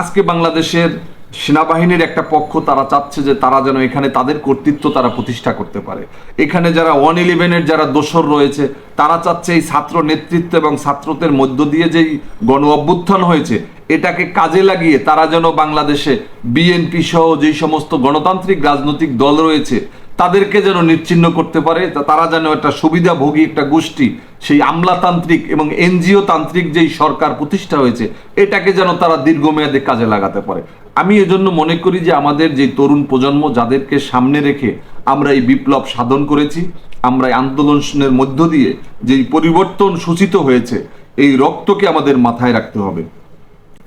আজকে বাংলাদেশের সেনাবাহিনীর একটা পক্ষ তারা চাচ্ছে যে তারা যেন এখানে তাদের কর্তৃত্ব তারা প্রতিষ্ঠা করতে পারে। এখানে যারা ওয়ান ইলেভেনের যারা দোসর রয়েছে, তারা চাচ্ছে এই ছাত্র নেতৃত্ব এবং ছাত্রদের মধ্য দিয়ে যেই গণ অভ্যুত্থান হয়েছে, এটাকে কাজে লাগিয়ে তারা যেন বাংলাদেশে বিএনপি সহ যেই সমস্ত গণতান্ত্রিক রাজনৈতিক দল রয়েছে তাদেরকে যেন নিচ্ছিন্ন করতে পারে তারা যেন একটা সুবিধাভোগী একটা গোষ্ঠী, সেই আমলাতান্ত্রিক এবং এনজিও তান্ত্রিক যেই সরকার প্রতিষ্ঠা হয়েছে, এটাকে যেন তারা দীর্ঘমেয়াদে কাজে লাগাতে পারে। আমি এজন্য মনে করি যে আমাদের যে তরুণ প্রজন্ম, যাদেরকে সামনে রেখে আমরা এই বিপ্লব সাধন করেছি, আমরা এই আন্দোলনের মধ্য দিয়ে যেই পরিবর্তন সূচিত হয়েছে, এই রক্তকে আমাদের মাথায় রাখতে হবে।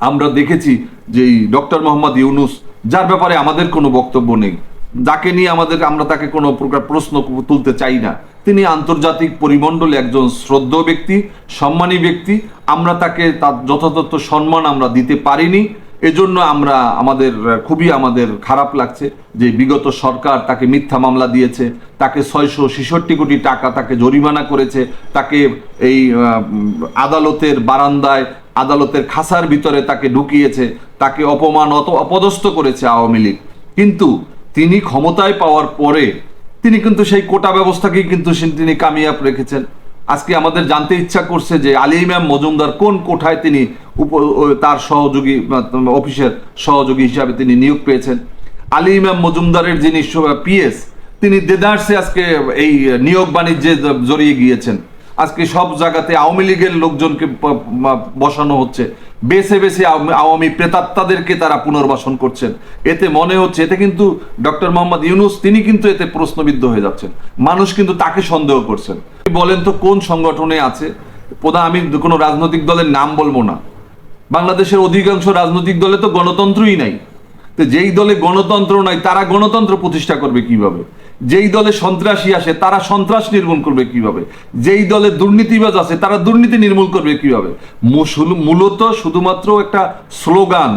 আমরা দেখেছি যে ডক্টর মোহাম্মদ ইউনুস, যার ব্যাপারে আমাদের কোনো বক্তব্য নেই যাকে নিয়ে আমাদের আমরা তাকে কোনো প্রকার প্রশ্ন তুলতে চাই না। তিনি আন্তর্জাতিক পরিমণ্ডলে একজন শ্রদ্ধ ব্যক্তি, সম্মানী ব্যক্তি। আমরা তাকে তার যথাযথ সম্মান আমরা দিতে পারিনি। এজন্য আমরা আমাদের, খুবই আমাদের খারাপ লাগছে যে বিগত সরকার তাকে মিথ্যা মামলা দিয়েছে, তাকে ছয়শো ছেষট্টি কোটি টাকা তাকে জরিমানা করেছে, তাকে এই আদালতের বারান্দায়, আদালতের খাসার ভিতরে তাকে ঢুকিয়েছে, তাকে অপমান অত, অপদস্থ করেছে আওয়ামী লীগ। কিন্তু তিনি ক্ষমতায় পাওয়ার পরে তিনি কিন্তু সেই কোটা ব্যবস্থাকেই কিন্তু তিনি কামিয়াব রেখেছেন। আজকে আমাদের জানতে ইচ্ছা করছে যে আলী ইমাম মজুমদার কোন কোঠায় তিনি তার সহযোগী অফিসের সহযোগী হিসাবে তিনি নিয়োগ পেয়েছেন। আলী ইমাম মজুমদারের যিনি পিএস তিনি দেদারসে আজকে এই নিয়োগ বাণিজ্যে জড়িয়ে গিয়েছেন। আজকে সব জায়গাতে আওয়ামী লীগের লোকজনকে বসানো হচ্ছে। বেছে বেছে আওয়ামী- প্রেতাত্মাদেরকে তারা পুনর্বাসন করছেন। এতে মনে হচ্ছে, এতে কিন্তু ডক্টর মোহাম্মদ ইউনুস, তিনি কিন্তু এতে প্রশ্নবিদ্ধ হয়ে যাচ্ছেন। মানুষ কিন্তু তাকে সন্দেহ করছেন। বলেন তো কোন সংগঠনে আছে? প্রধান, আমি কোনো রাজনৈতিক দলের নাম বলব না। বাংলাদেশের অধিকাংশ রাজনৈতিক দলে তো গণতন্ত্রই নাই। তো যেই দলে গণতন্ত্র নাই, তারা গণতন্ত্র প্রতিষ্ঠা করবে কীভাবে? যেই দলে সন্ত্রাসী আসে, তারা সন্ত্রাস নির্মূল করবে কীভাবে? যেই দলে দুর্নীতিবাজ আছে, তারা দুর্নীতি নির্মূল করবে কীভাবে? মূলত শুধুমাত্র একটা স্লোগান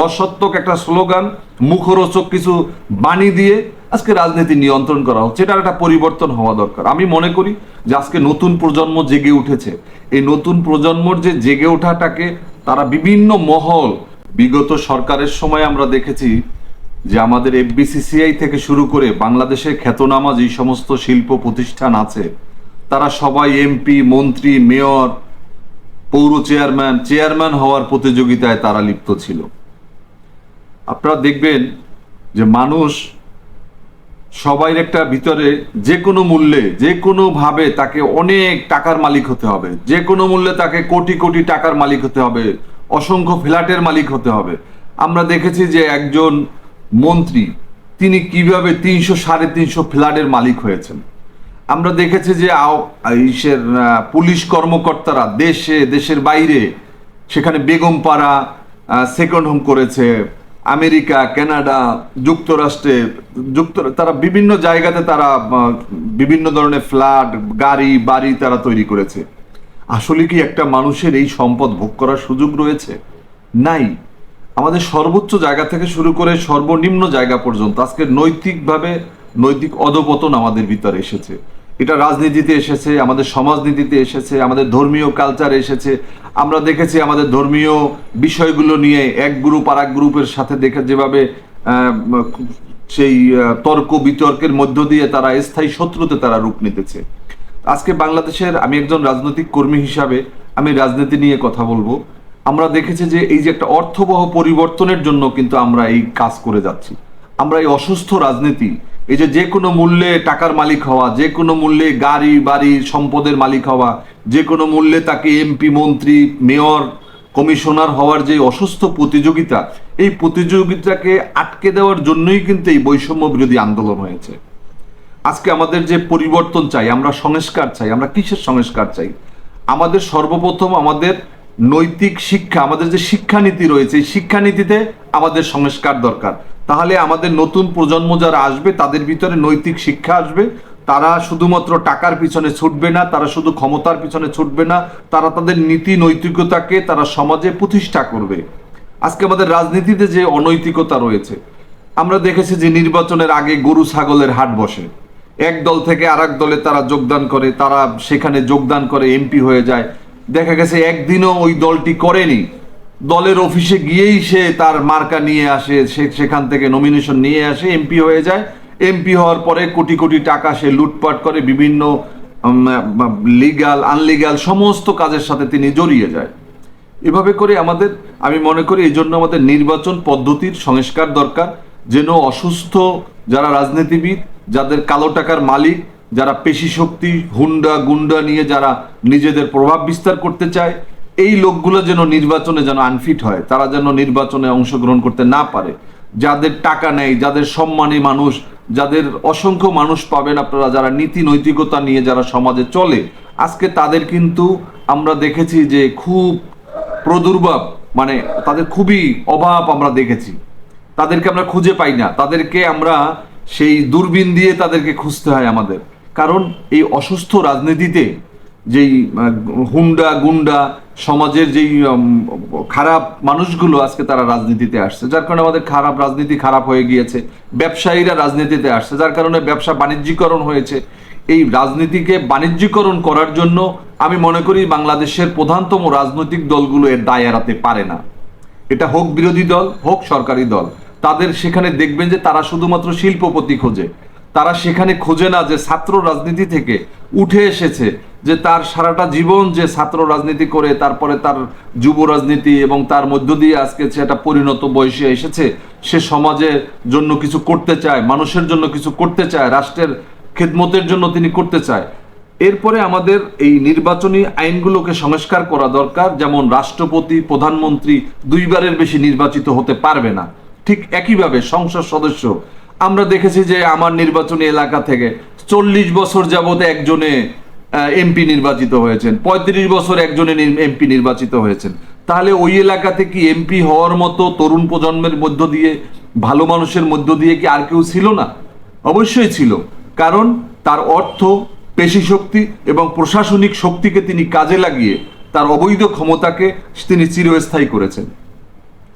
রসত্বক একটা স্লোগান, মুখরোচক কিছু বাণী দিয়ে আজকে রাজনীতি নিয়ন্ত্রণ করা হচ্ছে। এটার একটা পরিবর্তন হওয়া দরকার। আমি মনে করি যে আজকে নতুন প্রজন্ম জেগে উঠেছে। এই নতুন প্রজন্মর যে জেগে ওঠাটাকে তারা বিভিন্ন মহল, বিগত সরকারের সময় আমরা দেখেছি যে আমাদের এফবিসিসিআই থেকে শুরু করে বাংলাদেশের খ্যাতনামা যে সমস্ত শিল্প প্রতিষ্ঠান আছে, তারা সবাই এমপি মন্ত্রী, মেয়র, পৌর চেয়ারম্যান চেয়ারম্যান হওয়ার প্রতিযোগিতায় তারা লিপ্ত ছিল। আপনারা দেখবেন যে মানুষ সবাই একটা ভিতরে যে কোনো মূল্যে, যে কোনো ভাবে তাকে অনেক টাকার মালিক হতে হবে, যে কোনো মূল্যে তাকে কোটি কোটি টাকার মালিক হতে হবে, অসংখ্য ফ্ল্যাটের মালিক হতে হবে। আমরা দেখেছি যে একজন মন্ত্রী, তিনি কীভাবে তিনশো সাড়ে তিনশো ফ্ল্যাটের মালিক হয়েছেন? আমরা দেখেছি যে ইসের পুলিশ কর্মকর্তারা দেশে, দেশের বাইরে, সেখানে বেগমপাড়া সেকেন্ড হোম করেছে, আমেরিকা, কানাডা, যুক্তরাষ্ট্রে, যুক্ত তারা বিভিন্ন জায়গাতে তারা বিভিন্ন ধরনের ফ্ল্যাট, গাড়ি, বাড়ি তারা তৈরি করেছে। আসলে কি একটা মানুষের এই সম্পদ ভোগ করার সুযোগ রয়েছে? নাই। আমাদের সর্বোচ্চ জায়গা থেকে শুরু করে সর্বনিম্ন জায়গা পর্যন্ত আজকে নৈতিকভাবে নৈতিক অধপতন আমাদের ভিতরে এসেছে। এটা রাজনীতিতে এসেছে, আমাদের সমাজনীতিতে এসেছে, আমাদের ধর্মীয় কালচারে এসেছে। আমরা দেখেছি আমাদের ধর্মীয় বিষয়গুলো নিয়ে এক গ্রুপ আর এক গ্রুপের সাথে দেখে যেভাবে সেই তর্ক বিতর্কের মধ্য দিয়ে তারা স্থায়ী শত্রুতে তারা রূপ নিতেছে। আজকে বাংলাদেশের আমি একজন রাজনৈতিক কর্মী হিসাবে আমি রাজনীতি নিয়ে কথা বলব। আমরা দেখেছি যে এই যে একটা অর্থবহ পরিবর্তনের জন্য কিন্তু আমরা এই কাজ করে যাচ্ছি। আমরা এই অসুস্থ রাজনীতি, এই যে যে কোনো মূল্যে টাকার মালিক হওয়া যে কোনো মূল্যে গাড়ি, বাড়ি, সম্পদের মালিক হওয়া যে কোনো মূল্যে তাকে এমপি মন্ত্রী, মেয়র, কমিশনার হওয়ার যে অসুস্থ প্রতিযোগিতা, এই প্রতিযোগিতাকে আটকে দেওয়ার জন্যই কিন্তু এই বৈষম্য বিরোধী আন্দোলন হয়েছে। আজকে আমাদের যে পরিবর্তন চাই, আমরা সংস্কার চাই, আমরা কিসের সংস্কার চাই? আমাদের সর্বপ্রথম আমাদের নৈতিক শিক্ষা, আমাদের যে শিক্ষানীতি রয়েছে, এই শিক্ষানীতিতে আমাদের সংস্কার দরকার। তাহলে আমাদের নতুন প্রজন্ম যারা আসবে, তাদের ভিতরে নৈতিক শিক্ষা আসবে। তারা শুধুমাত্র টাকার পিছনে ছুটবে না, তারা শুধু ক্ষমতার পিছনে ছুটবে না, তারা তাদের নীতি নৈতিকতাকে তারা সমাজে প্রতিষ্ঠা করবে। আজকে আমাদের রাজনীতিতে যে অনৈতিকতা রয়েছে, আমরা দেখেছি যে নির্বাচনের আগে গরু ছাগলের হাট বসে। এক দল থেকে আর দলে তারা যোগদান করে, তারা সেখানে যোগদান করে, এমপি হয়ে যায়। দেখা গেছে একদিনও ওই দলটি করেনি। দলের অফিসে গিয়েই সে তার মার্কা নিয়ে আসে সেখান থেকে নমিনেশন নিয়ে আসে এমপি হয়ে যায়। এমপি হওয়ার পরে কোটি কোটি টাকা সে লুটপাট করে বিভিন্ন লিগাল আনলিগাল সমস্ত কাজের সাথে তিনি জড়িয়ে যায়। এভাবে করে আমাদের, আমি মনে করি এই জন্য আমাদের নির্বাচন পদ্ধতির সংস্কার দরকার। যেন অসুস্থ যারা রাজনীতিবিদ, যাদের কালো টাকার মালিক যারা পেশি শক্তি, হুন্ডা, গুন্ডা নিয়ে যারা নিজেদের প্রভাব বিস্তার করতে চায়, এই লোকগুলো যেন নির্বাচনে যেন আনফিট হয়, তারা যেন নির্বাচনে অংশগ্রহণ করতে না পারে। যাদের টাকা নেই, যাদের সম্মানী মানুষ, যাদের অসংখ্য মানুষ পাবেন আপনারা, যারা নীতি নৈতিকতা নিয়ে যারা সমাজে চলে, আজকে তাদের কিন্তু আমরা দেখেছি যে খুব প্রদুর্ভাব মানে তাদের খুবই অভাব আমরা দেখেছি। তাদেরকে আমরা খুঁজে পাই না, তাদেরকে আমরা সেই দূরবীন দিয়ে তাদেরকে খুঁজতে হয় আমাদের। কারণ এই অসুস্থ রাজনীতিতে যেই হুন্ডা গুন্ডা সমাজের যেই খারাপ মানুষগুলো আজকে তারা রাজনীতিতে আসছে, যার কারণে আমাদের খারাপ রাজনীতি খারাপ হয়ে গিয়েছে, ব্যবসায়ীরা রাজনীতিতে আসছে, যার কারণে ব্যবসা বাণিজ্যিকরণ হয়েছে। এই রাজনীতিকে বাণিজ্যিকরণ করার জন্য আমি মনে করি বাংলাদেশের প্রধানতম রাজনৈতিক দলগুলো এর দায় এড়াতে পারে না। এটা হোক বিরোধী দল, হোক সরকারি দল। তাদের সেখানে দেখবেন যে তারা শুধুমাত্র শিল্পপতি খোঁজে। তারা সেখানে খোঁজে না যে ছাত্র রাজনীতি থেকে উঠে এসেছে, যে তার সারাটা জীবন যে ছাত্র রাজনীতি করে, তারপরে তার যুব রাজনীতি এবং তার মধ্য দিয়ে আজকে সেটা পরিণত বয়সে এসেছে, সে সমাজের জন্য কিছু করতে চায়, মানুষের জন্য কিছু করতে চায়, রাষ্ট্রের খেদমতের জন্য তিনি করতে চায়। এরপরে আমাদের এই নির্বাচনী আইনগুলোকে সংস্কার করা দরকার, যেমন রাষ্ট্রপতি, প্রধানমন্ত্রী দুইবারের বেশি নির্বাচিত হতে পারবে না। ঠিক একইভাবে সংসদ সদস্য আমরা দেখেছি যে আমার নির্বাচনী এলাকা থেকে চল্লিশ বছর যাবত একজনে এমপি নির্বাচিত হয়েছেন। পঁয়ত্রিশ বছর একজনে এমপি নির্বাচিত হয়েছেন। তাহলে ওই এলাকাতে কি এমপি হওয়ার মতো তরুণ প্রজন্মের মধ্য দিয়ে, ভালো মানুষের মধ্য দিয়ে কি আর কেউ ছিল না? অবশ্যই ছিল। কারণ তার অর্থ, পেশি শক্তি এবং প্রশাসনিক শক্তিকে তিনি কাজে লাগিয়ে তার অবৈধ ক্ষমতাকে তিনি চিরস্থায়ী করেছেন।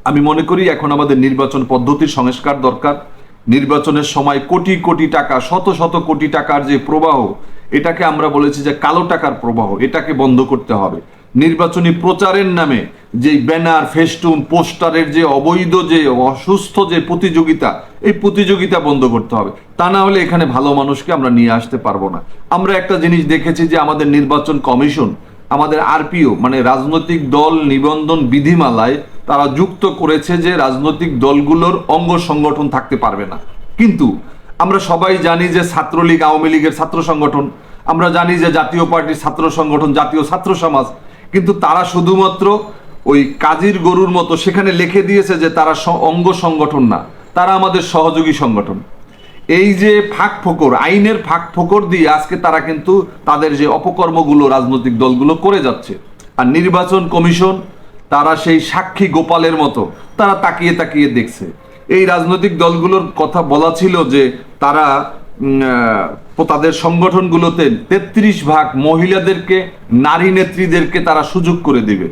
আমি মনে করি এখন আমাদের নির্বাচন পদ্ধতির সংস্কার দরকার। নির্বাচনের সময় কোটি কোটি টাকা, শত শত কোটি টাকার যে প্রবাহ, এটাকে আমরা বলেছি যে কালো টাকার প্রবাহ, এটাকে বন্ধ করতে হবে। নির্বাচনী প্রচারের নামে যে ব্যানার, ফেস্টুন, পোস্টারের যে অবৈধ যে অসুস্থ যে প্রতিযোগিতা, এই প্রতিযোগিতা বন্ধ করতে হবে। তা না হলে এখানে ভালো মানুষকে আমরা নিয়ে আসতে পারব না। আমরা একটা জিনিস দেখেছি যে আমাদের নির্বাচন কমিশন, আমাদের আরপিও মানে রাজনৈতিক দল নিবন্ধন বিধিমালায় তারা যুক্ত করেছে যে রাজনৈতিক দলগুলোর অঙ্গ সংগঠন থাকতে পারবে না। কিন্তু আমরা সবাই জানি যে ছাত্রলীগ, আওয়ামী লীগের ছাত্র সংগঠন, আমরা জানি যে জাতীয় পার্টির ছাত্র সংগঠন, জাতীয় ছাত্র সমাজ, কিন্তু তারা শুধুমাত্র ওই কাজীর গরুর মতো সেখানে লিখে দিয়েছে যে তারা অঙ্গ সংগঠন না, তারা আমাদের সহযোগী সংগঠন। এই যে ফাঁক ফোকর, আইনের ফাঁক ফোকর দিয়ে আজকে তারা কিন্তু তাদের যে অপকর্মগুলো রাজনৈতিক দলগুলো করে যাচ্ছে, আর নির্বাচন কমিশন তারা সেই সাক্ষী গোপালের মতো। তারা তাকিয়ে তাকিয়ে দেখছে। এই রাজনৈতিক দলগুলোর কথা বলা ছিল যে তারা তাদের সংগঠনগুলোতে তেত্রিশ ভাগ মহিলাদেরকে, নারী নেত্রীদেরকে তারা সুযোগ করে দিবে।